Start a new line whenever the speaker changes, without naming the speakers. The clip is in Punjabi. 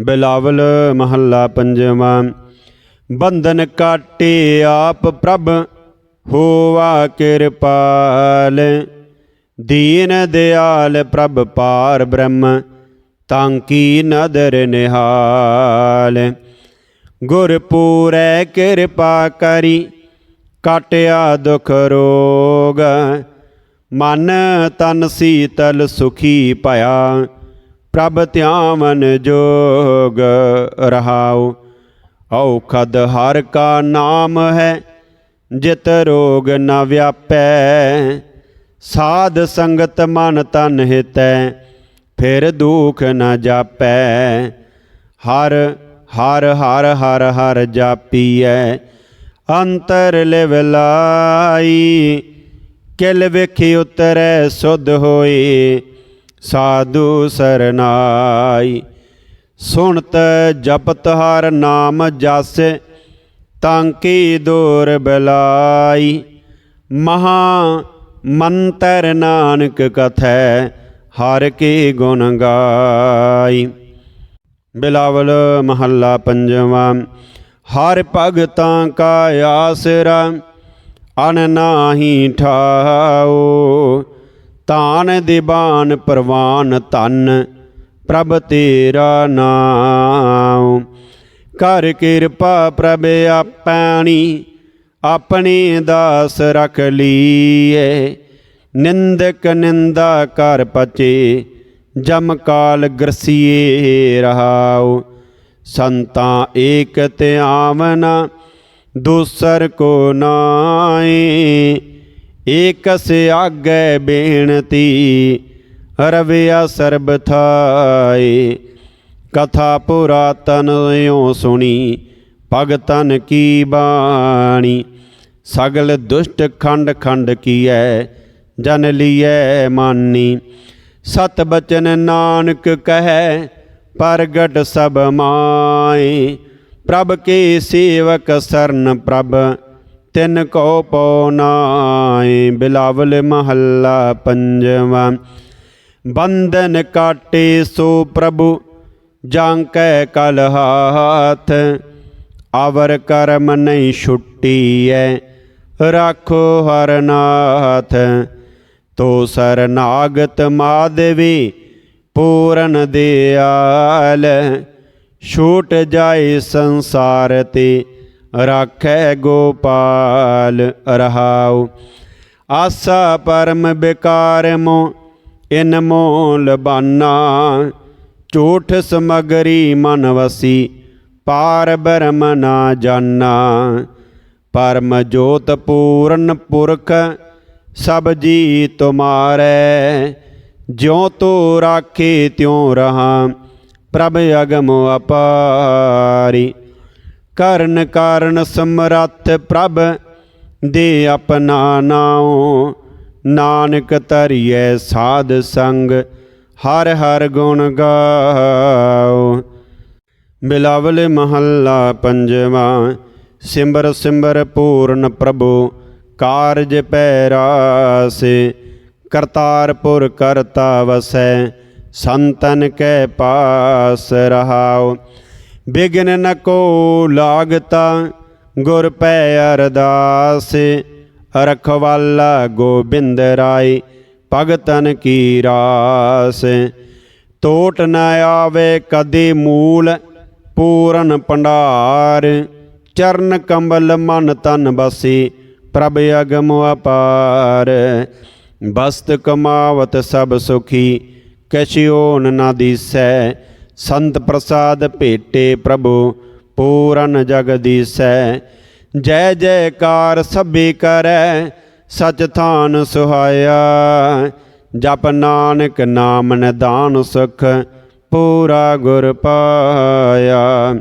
ਬਿਲਾਵਲ ਮਹੱਲਾ ਪੰਜਵਾਂ, ਬੰਧਨ ਕਾਟੇ ਆਪ ਪ੍ਰਭ ਹੋਵਾ ਕਿਰਪਾਲ। ਦੀਨ ਦਿਆਲ ਪ੍ਰਭ ਪਾਰ ਬ੍ਰਹਮ, ਤਾਂ ਕੀ ਨਦਰ ਨਿਹਾਲ। ਗੁਰ ਪੂਰੈ ਕਿਰਪਾ ਕਰੀ, ਕਟਿਆ ਦੁਖ ਰੋਗ। ਮਨ ਤਨ ਸੀਤਲ ਸੁਖੀ ਭਇਆ ਪ੍ਰਭ ਧਿਆਵਨ ਜੋਗ ਰਹਾਉ। ਔਖਦ ਹਰ ਕਾ ਨਾਮ ਹੈ, ਜਿਤ ਰੋਗ ਨ ਵਿਆਪੈ। ਸਾਧ ਸੰਗਤ ਮਨ ਤਨ ਹਿਤੈ, ਫਿਰ ਦੁਖ ਨ ਜਾਪੈ। ਹਰ ਹਰ ਹਰ ਹਰ ਹਰ ਜਾਪੀਐ, ਅੰਤਰ ਲਿਵ ਲਾਈ। ਕਿਲ ਵੇਖੀ ਉਤਰੈ, ਸੁਧ ਹੋਏ ਸਾਧੂ ਸਰਨਾਈ। ਸੁਣਤ ਜਪਤ ਹਰ ਨਾਮ ਜਸ, ਤਾਂ ਕੀ ਦੂਰ ਬਲਾਈ। ਮਹਾ ਮੰਤਰ ਨਾਨਕ ਕਥੈ, ਹਰ ਕੀ ਗੁਣ ਗਾਈ। ਬਿਲਾਵਲ ਮਹੱਲਾ ਪੰਜਵਾਂ, ਹਰ ਭਗਤਾਂ ਕਾ ਆਸਰਾ, ਅਨ ਨਾਹੀ ਠਾਓ ਤਾਨ ਦੀਵਾਨ ਪ੍ਰਵਾਨ ਧਨ, ਪ੍ਰਭ ਤੇਰਾ ਨਾਮ। ਕਰ ਕਿਰਪਾ ਪ੍ਰਭ ਆਪਣੀ, ਆਪਣੇ ਦਾਸ ਰਖ ਲੀਏ। ਨਿੰਦਕ ਨਿੰਦਾ ਕਰ ਪਚੇ, ਜਮ ਕਾਲ ਗਰਸੀਏ ਰਹਾਉ। ਸੰਤਾਂ ਏਕ ਧਿਆਵਨਾ ਦੂਸਰ ਕੋ ਨਾਏ। ਏਕਸ ਆਗੇ ਬੇਨਤੀ, ਰਵਿਆ ਸਰਬ ਥਾਏ। ਕਥਾ ਪੁਰਾਤਨ ਓ ਸੁਣੀ, ਭਗਤਨ ਕੀ ਬਾਣੀ। ਸਗਲ ਦੁਸ਼ਟ ਖੰਡ ਖੰਡ ਕੀਐ, ਜਨ ਲੀਐ ਮਾਨੀ। ਸਤ ਬਚਨ ਨਾਨਕ ਕਹੈ, ਪ੍ਰਗਟ ਸਭ ਮਾਏ। ਪ੍ਰਭ ਕੇ ਸੇਵਕ ਸਰਨ ਪ੍ਰਭ ਤਿਨ ਕੋ ਪਉ ਨਾਏ ਬਿਲਾਵਲ ਮਹੱਲਾ ਪੰਜਵਾਂ। ਬੰਧਨ ਕਾਟੇ ਸੋ ਪ੍ਰਭੂ, ਜਾਂ ਕੈ ਕਲ ਹਾਥ ਅਵਰ ਕਰਮ ਨਹੀਂ ਛੁੱਟੀਐ, ਰਾਖੋ ਹਰ ਨਾਥ। ਤੋ ਸਰਨਾਗਤ ਮਾਦਵੀ ਪੂਰਨ ਦਿਆਲ, ਛੂਟ ਜਾਏ ਸੰਸਾਰ ਤੇ। ਰਾਖੈ ਗੋਪਾਲ ਰਹਾਉ। ਆਸਾ ਪਰਮ ਬਿਕਾਰ ਮੋ, ਇਨ ਮੋਲ ਬਾਨਾ। ਝੂਠ ਸਮਗਰੀ ਮਨ ਵਸੀ, ਪਾਰ ਬ੍ਰਹਮ ਨਾ ਜਾਣਾ ਪਰਮ ਜੋਤ ਪੂਰਨ ਪੁਰਖ, ਸਭ ਜੀ ਤੁਮਾਰੈ ਜਿਉ ਤੋ ਰਾਖੇ ਤਿਉ ਰਹਾ, ਪ੍ਰਭ ਅਗਮ ਅਪਾਰੀ। ਕਰਨ ਕਾਰਨ ਸਮਰੱਥ ਪ੍ਰਭ, ਦੇ ਆਪਣਾ ਨਾਉ। ਨਾਨਕ ਧਰਿਐ ਸਾਧ ਸੰਗ, ਹਰ ਹਰ ਗੁਣ ਗਾਓ ਬਿਲਾਵਲ ਮਹੱਲਾ ਪੰਜਵਾਂ, ਸਿਮਰ ਸਿਮਰ ਪੂਰਨ ਪ੍ਰਭੂ, ਕਾਰਜ ਪੈ ਰਾਸੇ ਕਰਤਾਰਪੁਰ ਕਰਤਾ ਵਸੈ, ਸੰਤਨ ਕੈ ਪਾਸ ਰਹਾਉ। ਬਿਗਨ ਨ ਕੋ ਲਾਗਤਾ, ਗੁਰ ਪੈ ਅਰਦਾਸ। ਰਖਵਾਲਾ ਗੋਬਿੰਦ ਰਾਏ, ਭਗਤਨ ਕੀ ਰਾਸ। ਟੋਟ ਨ ਆਵੇ ਕਦੇ ਮੂਲ, ਪੂਰਨ ਭੰਡਾਰ। ਚਰਨ ਕੰਬਲ ਮਨ ਤਨ ਬਸੀ, ਪ੍ਰਭ ਅਗਮ ਅਪਾਰ। ਬਸਤ ਕਮਾਵਤ ਸਭ ਸੁਖੀ ਕਛਿਓਨ ਨਾ ਦੀਸੈ। ਸੰਤ ਪ੍ਰਸਾਦ ਭੇਟੇ ਪ੍ਰਭੂ, ਪੂਰਨ ਜਗਦੀਸੈ, ਜੈ ਜੈਕਾਰ ਸਭੇ ਕਰੈ, ਸਚ ਥਾਨ ਸੁਹਾਇਆ। ਜਪ ਨਾਨਕ ਨਾਮ ਨਿਦਾਨ ਸੁਖ, ਪੂਰਾ ਗੁਰ ਪਾਇਆ।